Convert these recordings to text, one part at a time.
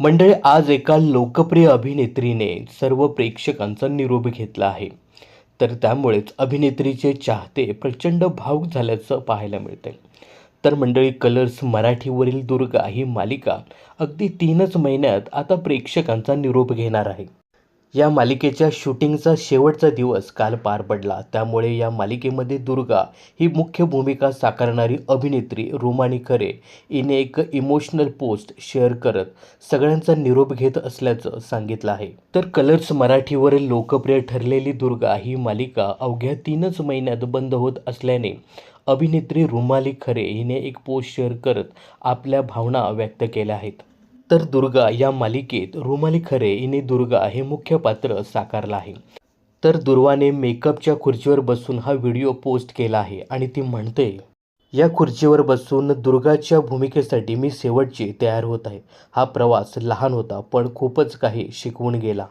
मंडळी आज एका लोकप्रिय अभिनेत्रीने सर्व प्रेक्षकांचा निरोप घेतला आहे. तर त्यामुळेच अभिनेत्रीचे चाहते प्रचंड भावुक झाल्याचं पाहायला मिळते तर मंडळी कलर्स मराठीवरील दुर्गा ही मालिका अगदी तीनच महिन्यात आता प्रेक्षकांचा निरोप घेणार आहे. या मालिकेच्या शूटिंगचा शेवटचा दिवस काल पार पडला. त्यामुळे या मालिकेमध्ये दुर्गा ही मुख्य भूमिका साकारणारी अभिनेत्री रुमानी खरे हिने एक इमोशनल पोस्ट शेअर करत सगळ्यांचा निरोप घेत असल्याचं सांगितलं आहे. तर कलर्स मराठीवरील लोकप्रिय ठरलेली दुर्गा ही मालिका अवघ्या तीनच महिन्यात बंद होत असल्याने अभिनेत्री रुमाली खरे हिने एक पोस्ट शेअर करत आपल्या भावना व्यक्त केल्या आहेत. तर दुर्गा या मालिकेत रुमाली खरे हिने दुर्गा हे मुख्य पात्र साकारलं आहे. तर दुर्वाने मेकअपच्या खुर्चीवर बसून हा व्हिडिओ पोस्ट केला आहे आणि ती म्हणते या खुर्चीवर बसून दुर्गाच्या भूमिकेसाठी मी शेवटची तयार होत आहे. हा प्रवास लहान होता पण खूपच काही शिकवून गेला.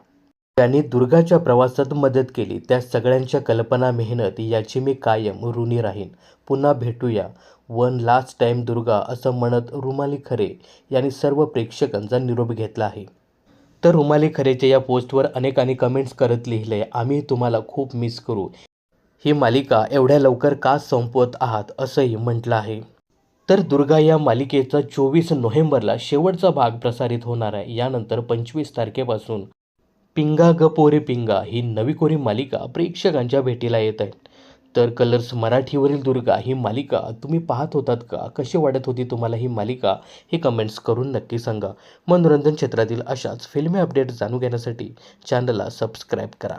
त्यांनी दुर्गाच्या प्रवासात मदत केली. त्या सगळ्यांच्या कल्पना मेहनत याची मी कायम ऋणी राहीन. पुन्हा भेटूया. वन लास्ट टाइम दुर्गा असं म्हणत रुमाली खरे यांनी सर्व प्रेक्षकांचा निरोप घेतला आहे. तर रुमाली खरेच्या या पोस्टवर अनेकांनी कमेंट्स करत लिहिले आम्ही तुम्हाला खूप मिस करू. ही मालिका एवढ्या लवकर का संपवत आहात? असंही म्हटलं आहे. तर दुर्गा या मालिकेचा चोवीस नोव्हेंबरला शेवटचा भाग प्रसारित होणार आहे. यानंतर पंचवीस तारखेपासून पिंगा ग पोरे पिंगा ही नवी कोरी मालिका प्रेक्षकांच्या भेटीला येत आहे तर कलर्स मराठीवरील दुर्गा ही मालिका तुम्ही पाहत होतात का? कशी वाटत होती तुम्हाला ही मालिका? हे कमेंट्स करून नक्की सांगा. मनोरंजन क्षेत्रातील अशाच फिल्मी अपडेट जाणून घेण्यासाठी चॅनलला सबस्क्राईब करा.